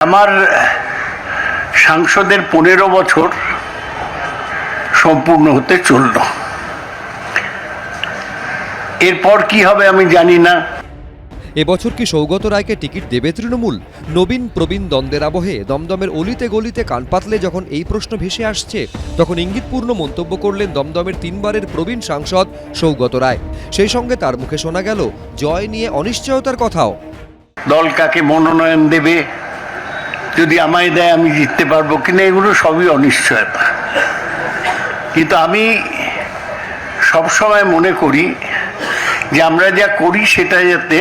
আমার সাংসদের পনেরো বছর সম্পূর্ণ হতে চলল। এরপর কি হবে আমি জানি না। এবছর কি সৌগত রায়কে টিকিট দেবে তৃণমূল? নবীন প্রবীণ দ্বন্দ্বের আবহে দমদমের অলিতে গলিতে কান পাতলে যখন এই প্রশ্ন ভেসে আসছে তখন ইঙ্গিতপূর্ণ মন্তব্য করলেন দমদমের তিনবারের প্রবীণ সাংসদ সৌগত রায়। সেই সঙ্গে তার মুখে শোনা গেল জয় নিয়ে অনিশ্চয়তার কথাও। দল কাকে মনোনয়ন দেবে? যদি আমায় দেয় আমি জিততে পারব কিনা এগুলো সবই অনিশ্চয়তা। কিন্তু আমি সবসময় মনে করি যে আমরা যা করি সেটা যাতে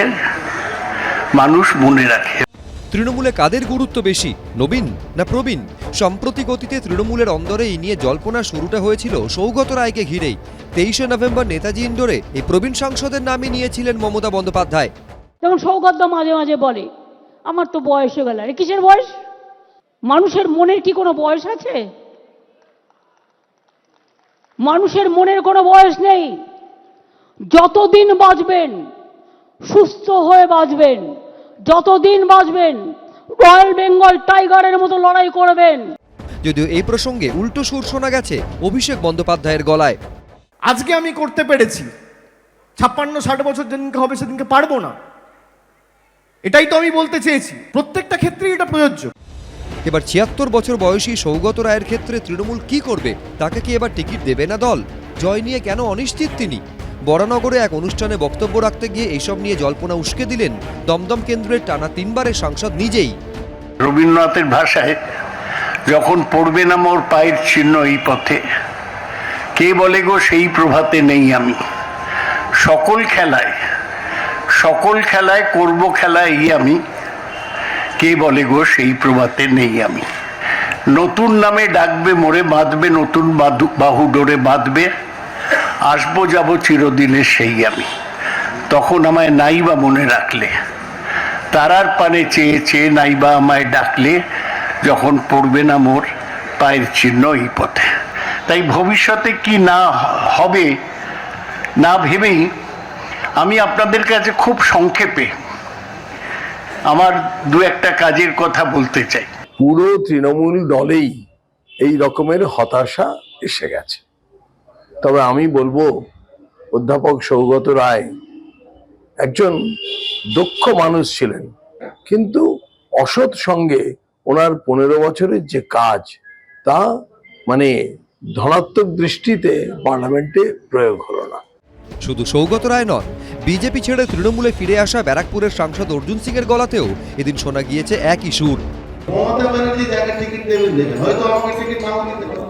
মানুষ মনে রাখে। তৃণমূলে কাদের গুরুত্ব বেশি নবীন না প্রবীণ? সম্প্রতি গতিতে তৃণমূলের অন্দরে এই নিয়ে জল্পনা শুরুটা হয়েছিল সৌগত রায়কে ঘিরেই। তেইশে নভেম্বর নেতাজি ইন্দোরে এই প্রবীণ সাংসদের নামই নিয়েছিলেন মমতা বন্দ্যোপাধ্যায়। যেমন সৌগত মাঝে মাঝে বলে আমার তো বয়স হয়ে গেল। কিসের বয়স? মানুষের মনের কি কোনো বয়স আছে? মানুষের মনের কোনো বয়স নেই। যতদিন বাঁচবেন সুস্থ হয়ে বাঁচবেন যতদিন বাঁচবেন রয়্যাল বেঙ্গল টাইগারের মতো লড়াই করবেন। যদিও এই প্রসঙ্গে উল্টো সুর শোনা গেছে অভিষেক বন্দ্যোপাধ্যায়ের গলায়। আজকে আমি করতে পেরেছি। ছাপ্পান্ন ষাট বছর যেদিনকে হবে সেদিনকে পারব না। এটাই তো আমি বলতে চেয়েছি। প্রত্যেকটা ক্ষেত্রেই এটা প্রযোজ্য। এবার ছিয়াত্তর বছর বয়সী সৌগত রায়ের ক্ষেত্রে তৃণমূল কি করবে, তাকে কি এবার টিকিট দেবে না দল? জয় নিয়ে কেন অনিশ্চিত তিনি? বরানগরে এক অনুষ্ঠানে বক্তব্য রাখতে গিয়ে এইসব নিয়ে জল্পনা উস্কে দিলেন দমদম কেন্দ্রের টানা তিনবারের সাংসদ নিজেই। রবীন্দ্রনাথের ভাষায়, যখন পড়বে না মোর পায়ের চিহ্ন এই পথে, কে বলে গো সেই প্রভাতে নেই আমি? সকল খেলায় সকল খেলায় করব খেলা এই আমি। কে বলে গো সেই প্রভাতে নেই আমি। নতুন নামে ডাকবে, মোরে বাঁধবে, নতুন বাহু ডোরে বাঁধবে, আসব যাব চিরদিনে সেই আমি। তখন আমায় নাই বা মনে রাখলে, তারার পানে চেয়ে চেয়ে নাইবা আমায় ডাকলে, যখন পড়বে না মোর পায়ের চিহ্ন এই পথে। তাই ভবিষ্যতে কি না হবে, না ভেবেই আমি আপনাদের কাছে খুব সংক্ষেপে আমার দু একটা কাজের কথা বলতে চাই। পুরো তৃণমূল দলেই এই রকমের হতাশা এসে গেছে। তবে আমি বলব অধ্যাপক সৌগত রায় একজন দক্ষ মানুষ ছিলেন কিন্তু অসৎ সঙ্গে ওনার পনেরো বছরের যে কাজ তা মানে ধনাত্মক দৃষ্টিতে পার্লামেন্টে প্রয়োগ হলো না। শুধু সৌগত রায় নন বিজেপি ছেড়ে তৃণমূলে ফিরে আসা ব্যারাকপুরের সাংসদ অর্জুন সিং এর গলাতেও এদিন শোনা গিয়েছে একই সুর। মমতা ব্যানার্জি যাকে টিকিট দেবেন দেবেন হয়তো আমাকে টিকিট নাও দিতে পারে।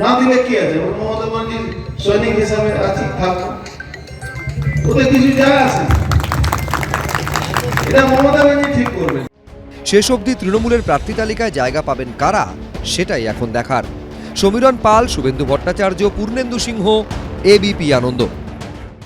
না দিলে কি আছে? মমতা ব্যানার্জি সৈনিক হিসাবে আছি থাকব। ওদের কিছু যায় আছে। এটা মমতা ব্যানার্জি ঠিক করবে। শেষ অবধি তৃণমূলের প্রার্থী তালিকায় জায়গা পাবেন কারা সেটাই এখন দেখার। Samiran Pal Suvendu Bhattacharya Purnendu Singha A B P Ananda.